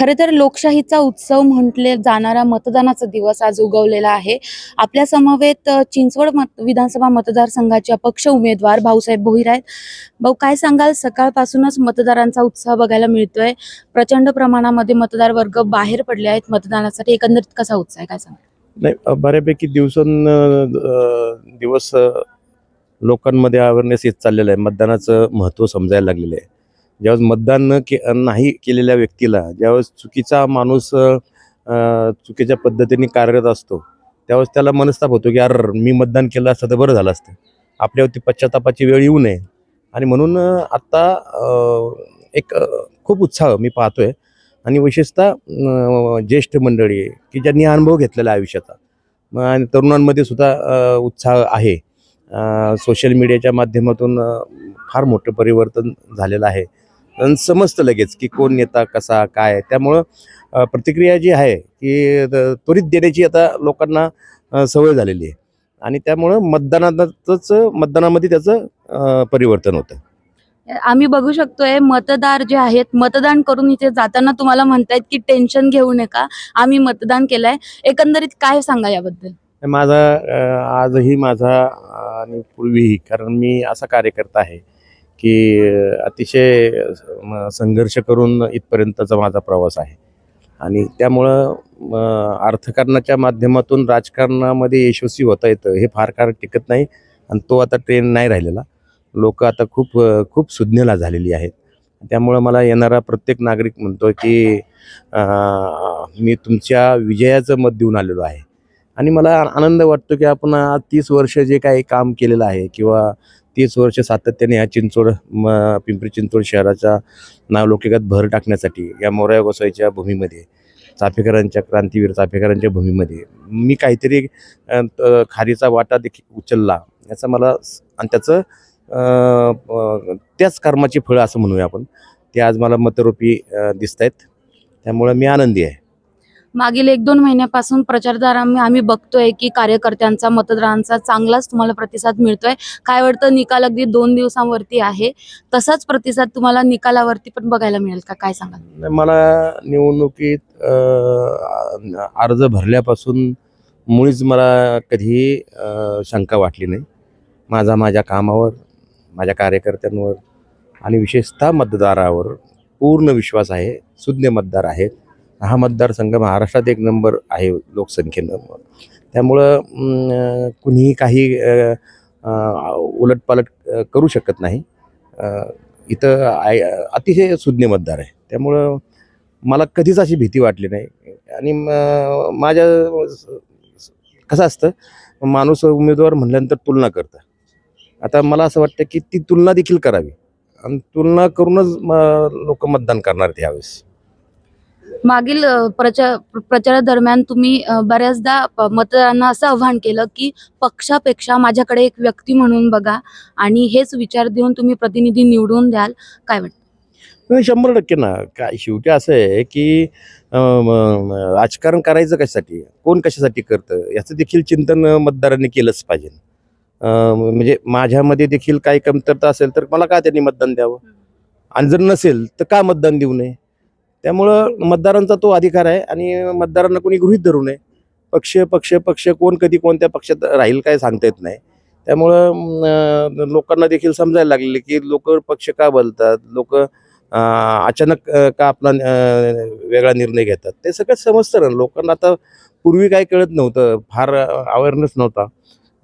खरे तर लोकशाहीचा उत्सव म्हटले जाणारा मतदानाचा दिवस आज उगवलेला आहे. आपल्या समवेत चिंचवड मत विधानसभा मतदारसंघाचे अपक्ष उमेदवार भाऊसाहेब भोईर आहेत भाऊ काय सांगाल? सकाळपासूनच मतदारांचा उत्साह बघायला मिळतोय. प्रचंड प्रमाणामध्ये मतदार वर्ग बाहेर पडले आहेत. मतदानासाठी एकंदरीत कसा उत्साह आहे? काय सांगाल? नाही बऱ्यापैकी दिवसन दिवस लोकांमध्ये अवेअरनेस येत चाललेलं आहे. मतदानाचं महत्त्व समजायला लागलेलं आहे. ज्यावेळेस मतदान न के नाही केलेल्या व्यक्तीला ज्यावेळेस चुकीचा माणूस चुकीच्या पद्धतीने कार्यरत असतो त्यावेळेस त्याला मनस्ताप होतो की यार मी मतदान केलं असतं तर बरं झालं असतं. आपल्यावरती पश्चातापाची वेळ येऊ नये. आणि म्हणून आत्ता एक खूप उत्साह मी पाहतोय. आणि विशेषतः ज्येष्ठ मंडळी की ज्यांनी अनुभव घेतलेला आयुष्याचा. मग आणि तरुणांमध्ये सुद्धा उत्साह आहे. सोशल मीडियाच्या माध्यमातून फार मोठं परिवर्तन झालेलं आहे. आणि समजतं लगेच की कोण नेता कसा काय. त्यामुळं प्रतिक्रिया जी आहे की द- त्वरित देण्याची आता लोकांना सवय झालेली आहे. आणि त्यामुळं मतदानातच मतदानामध्ये त्याचं परिवर्तन होतं. आम्ही बघू शकतोय मतदार जे आहेत मतदान करून इथे जाताना तुम्हाला म्हणतायत की टेन्शन घेऊ नका आम्ही मतदान केलंय. एकंदरीत काय सांगा याबद्दल? माझा आजही माझा आणि पूर्वीही कारण मी असा कार्यकर्ता आहे की अतिशय संघर्ष करून इथपर्यंतचा माझा प्रवास आहे. आणि त्यामुळं अर्थकारणाच्या माध्यमातून राजकारणामध्ये यशस्वी होता येतं हे फार काळ टिकत नाही. आणि तो आता ट्रेन नाही राहिलेला. लोक आता खूप खूप सुज्ञला झालेली आहेत. त्यामुळं मला येणारा प्रत्येक नागरिक म्हणतो की मी तुमच्या विजयाचं मत देऊन आलेलो आहे. आणि मला आनंद वाटतो की आपण आज तीस वर्ष जे काही काम केलेलं आहे किंवा तीस वर्ष सातत्याने ह्या चिंचवड म पिंपरी चिंचवड शहराच्या नावलौकिकात भर टाकण्यासाठी या मोराया गोसाईच्या भूमीमध्ये चाफेकरांच्या क्रांतीवीर चाफेकरांच्या भूमीमध्ये मी काहीतरी खारीचा वाटा देखील उचलला याचा मला आणि त्याचं त्याच कर्माची फळं असं म्हणूया आपण ते आज मला मतरूपी दिसत आहेत त्यामुळं मी आनंदी आहे. मागील एक दोन महिन्यापासून प्रचारदार आम्ही आम्ही बघतोय की कार्यकर्त्यांचा मतदारांचा चांगलाच तुम्हाला प्रतिसाद मिळतोय. काय वाटतं निकाल अगदी दोन दिवसांवरती आहे. तसाच प्रतिसाद तुम्हाला निकालावरती पण बघायला मिळेल का? काय सांगाल? मला निवडणुकीत अर्ज भरल्यापासून मुळीच मला कधीही शंका वाटली नाही. माझा माझ्या कामावर माझ्या कार्यकर्त्यांवर आणि विशेषतः मतदारावर पूर्ण विश्वास आहे सुज्ञ मतदार आहेत. हा मतदारसंघ महाराष्ट्रात एक नंबर आहे लोकसंख्येनं. त्यामुळं कुणीही काही उलटपालट करू शकत नाही. इथं आय अतिशय सुज्ञ मतदार आहे. त्यामुळं मला कधीच अशी भीती वाटली नाही. आणि माझ्या कसं असतं माणूस उमेदवार म्हणल्यानंतर तुलना करतं. आता मला असं वाटतं की ती तुलना देखील करावी. आणि तुलना करूनच म लोक मतदान करणार आहेत मागील प्रचार प्रचारादरम्यान तुम्ही बऱ्याचदा मतदारांना असं आव्हान केलं की पक्षापेक्षा माझ्याकडे एक व्यक्ती म्हणून बघा आणि हेच विचार देऊन तुम्ही प्रतिनिधी निवडून द्याल. काय वाटतं? नाही शंभर टक्के ना. काय शेवटी असं आहे की राजकारण करायचं कशासाठी? कोण कशासाठी करतं? याचं देखील चिंतन मतदारांनी केलंच पाहिजे. म्हणजे माझ्यामध्ये देखील काही कमतरता असेल तर मला का त्यांनी मतदान द्यावं? आणि जर नसेल तर का मतदान देऊ नये? त्यामुळं मतदारांचा तो अधिकार आहे आणि मतदारांना कोणी गृहीत धरू नये. पक्ष पक्ष पक्ष कोण कधी कोणत्या पक्षात राहील काय सांगता येत नाही. त्यामुळं लोकांना देखील समजायला लागले की लोक पक्ष का बोलतात लोक अचानक का आपला वेगळा निर्णय घेतात? ते सगळं समजतं ना. लोकांना आता पूर्वी काय कळत नव्हतं. फार अवेअरनेस नव्हता.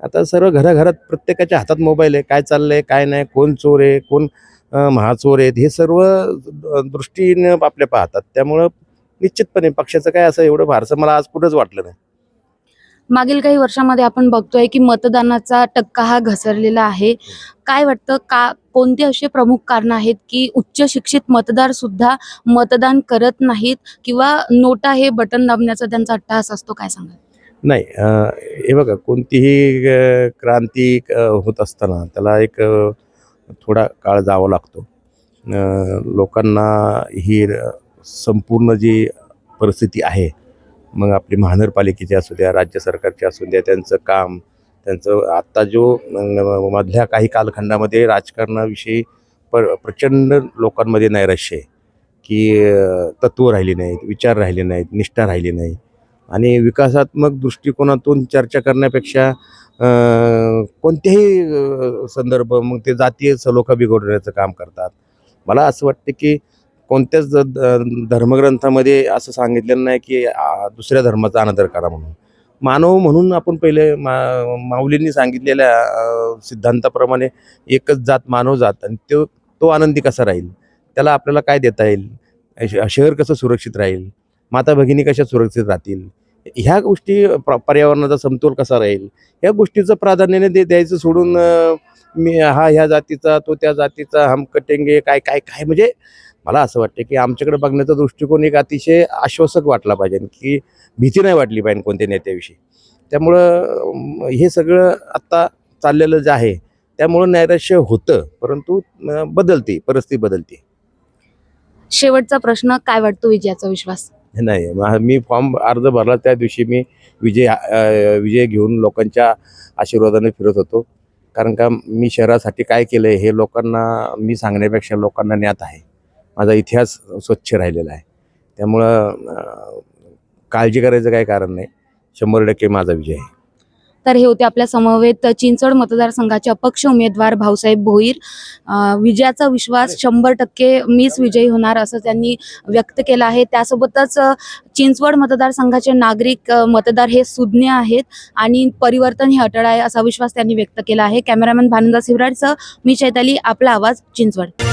आता सर्व घराघरात प्रत्येकाच्या हातात मोबाईल आहे. काय चाललंय काय नाही कोण चोर आहे कोण महाचोर आहेत हे सर्व दृष्टीने आपल्या पाहतात. त्यामुळं निश्चितपणे पक्षाचं काय असं एवढं फारसं मला आज कुठंच वाटलं नाही. मागील काही वर्षामध्ये आपण बघतोय की मतदानाचा टक्का हा घसरलेला आहे. काय वाटतं? का कोणती अशी प्रमुख कारणं आहेत की उच्च शिक्षित मतदार सुद्धा मतदान करत नाहीत किंवा नोटा हे बटन दाबण्याचा त्यांचा अट्टहास असतो? काय सांगाल? नाही हे बघा कोणतीही क्रांती होत असताना त्याला एक थोडा काळ जावा लागतो. लोकांना ही संपूर्ण जी परिस्थिती आहे मग आपली महानगरपालिकेची असू द्या राज्य सरकारची असू द्या त्यांचं काम त्यांचं आत्ता जो मधल्या काही कालखंडामध्ये राजकारणाविषयी प प्रचंड लोकांमध्ये नैराश्य आहे की तत्त्व राहिली नाहीत विचार राहिले नाहीत निष्ठा राहिली नाही. आणि विकासात्मक दृष्टिकोनातून चर्चा करण्यापेक्षा कोणतेही संदर्भ मग ते जातीय सलोखा बिघडवण्याचं काम करतात. मला असं वाटतं की कोणत्याच धर्मग्रंथामध्ये असं सांगितलेलं नाही की दुसऱ्या धर्माचा अनादर करा म्हणून. मानव म्हणून आपण पहिले मा माऊलींनी सांगितलेल्या सिद्धांताप्रमाणे एकच जात मानव जात आणि तो तो आनंदी कसा राहील? त्याला आपल्याला काय देता येईल? श- शहर कसं सुरक्षित राहील? माता भगिनी कशा सुरक्षित राहतील? ह्या गोष्टी प्र पर्यावरणाचा समतोल कसा राहील? ह्या गोष्टीचं प्राधान्याने दे द्यायचं सोडून मी हा ह्या जातीचा तो त्या जातीचा हम कटेंगे काय काय काय म्हणजे मला असं वाटतं की आमच्याकडे बघण्याचा दृष्टिकोन एक अतिशय आश्वासक वाटला पाहिजे की भीती नाही वाटली पाहिजे कोणत्या नेत्याविषयी. त्यामुळं हे सगळं आत्ता चाललेलं जे आहे त्यामुळं नैराश्य होतं परंतु बदलते परिस्थिती बदलते. शेवटचा प्रश्न काय वाटतो विजयाचा विश्वास? नाही मा- मी फॉर्म अर्ज भरला त्या दिवशी मी विजय विजय घेऊन लोकांच्या आशीर्वादाने फिरत होतो. कारण का मी शहरासाठी काय केलं हे लोकांना मी सांगण्यापेक्षा लोकांना ज्ञात आहे. माझा इतिहास स्वच्छ राहिलेला आहे. त्यामुळं काळजी करायचं काही कारण नाही. शंभर टक्के माझा विजय आहे. तर हे होते आपल्या समवेत चिंचवड मतदारसंघाचे अपक्ष उमेदवार भाऊसाहेब भोईर. विजयाचा विश्वास शंभर टक्के मीच विजयी होणार असं त्यांनी व्यक्त केलं आहे. त्यासोबतच चिंचवड मतदारसंघाचे नागरिक मतदार हे सुज्ञ आहेत आणि परिवर्तन हे अटळ आहे असा विश्वास त्यांनी व्यक्त केला आहे. कॅमेरामॅन भानंदा हिवराडसह मी चैताली आपला आवाज चिंचवड.